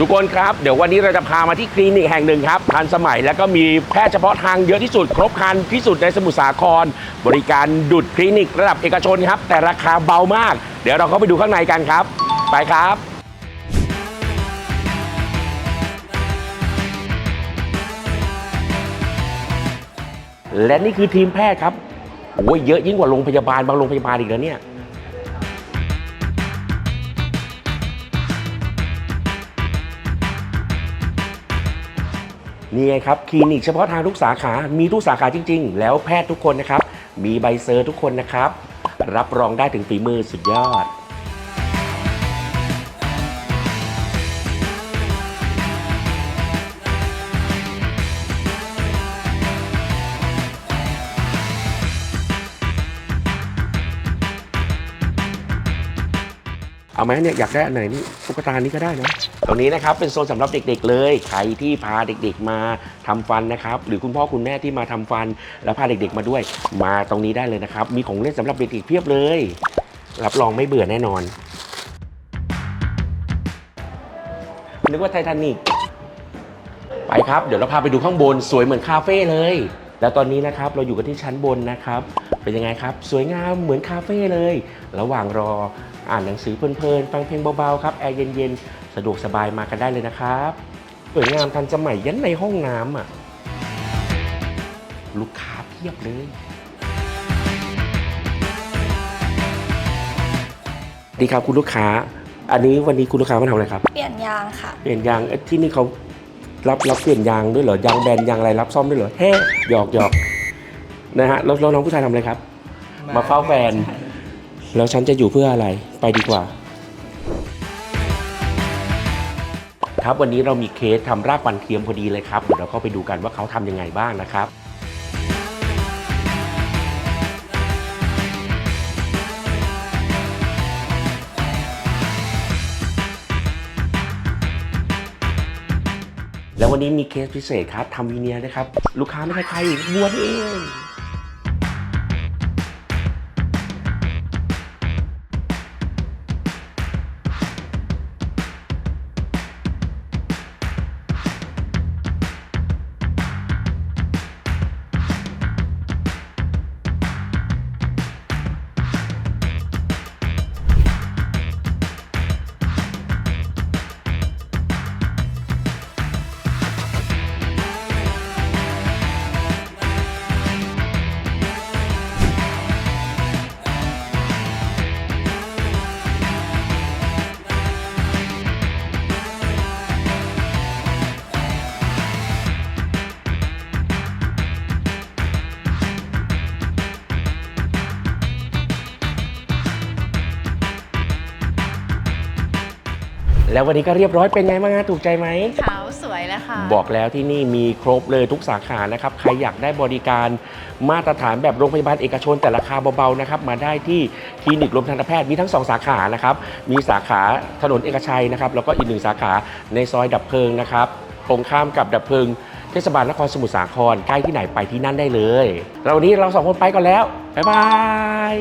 ทุกคนครับ เดี๋ยววันนี้เราจะพามาที่คลินิกแห่งหนึ่งครับทันสมัยแล้วก็มีแพทย์เฉพาะทางเยอะที่สุด ครบครันที่สุดในสมุทรสาคร บริการดุดคลินิกระดับเอกชนครับ แต่ราคาเบามาก เดี๋ยวเราเข้าไปดูข้างในกันครับ ไปครับและนี่คือทีมแพทย์ครับโอ้ยเยอะยิ่งกว่าโรงพยาบาลบางโรงพยาบาลอีกแล้วเนี่ย นี่ไงครับคลินิกเฉพาะทางทุกสาขา มีทุกสาขาจริง ๆ แล้วแพทย์ทุกคนนะครับ มีใบเซอร์ทุกคนนะครับ รับรองได้ถึงฝีมือสุดยอด เอาไหมเนี่ยอยากได้อันไหนนี่ตุ๊กตานี้ก็ได้นะตรงนี้นะครับเป็นโซนสำหรับเด็ก ๆ เลยใครที่พาเด็ก ๆ มาทำฟันนะครับ หรือคุณพ่อคุณแม่ที่มาทำฟัน แล้วพาเด็ก ๆ มาด้วย มาตรงนี้ได้เลยนะครับ มีของเล่นสำหรับเด็กๆเพียบเลย รับรองไม่เบื่อแน่นอนนึกว่าไททานิกไปครับ เดี๋ยวเราพาไปดูข้างบนสวยเหมือนคาเฟ่เลย แล้วตอนนี้นะครับเราอยู่กันที่ชั้นบนนะครับ เป็นยังไงครับ สวยงามเหมือนคาเฟ่เลย ระหว่างรออ่านหนังสือเพลินๆ ฟังเพลงเบาๆครับแอร์เย็นๆ สะดวกสบายมากันได้เลยนะครับสวยงามทันสมัยยันในห้องน้ำอะลูกค้าเพียบเลย ดีครับคุณลูกค้า อันนี้วันนี้คุณลูกค้ามาทำอะไรครับ เปลี่ยนยางค่ะ เปลี่ยนยางเอ้ยที่นี่เขารับรับเปลี่ยนยางด้วยเหรอยางแบนยางอะไรรับซ่อมด้วยเหรอแฮ่หยอกหยอก นะฮะแล้วแล้วน้องผู้ชายทำอะไรครับ มาเฝ้าแฟน แล้วฉันจะอยู่เพื่ออะไรไปดีกว่า ครับวันนี้เรามีเคสทำรากฟันเทียมพอดีเลยครับเดี๋ยวเราเข้าไปดูกันว่าเขาทำยังไงบ้างนะครับ แล้ววันนี้มีเคสพิเศษครับทำวีเนียร์นะครับ ลูกค้าไม่ใช่ใครบัวนี่เอง แล้ววันนี้ก็เรียบร้อยเป็นไงบ้างฮะถูกใจไหม ขาวสวยแล้วค่ะ บอกแล้วที่นี่มีครบเลยทุกสาขานะครับ ใครอยากได้บริการมาตรฐานแบบโรงพยาบาลเอกชนแต่ราคาเบาๆนะครับ มาได้ที่คลินิกรมทันตแพทย์มีทั้ง 2 สาขานะครับ มีสาขาถนนเอกชัยนะครับ แล้วก็อีกหนึ่งสาขาในซอยดับเพลิงนะครับ ตรงข้ามกับดับเพลิงเทศบาลนครสมุทรสาครใกล้ที่ไหนไปที่นั่นได้เลยแล้ววันนี้เราสองคนไปก่อนแล้วบ๊ายบาย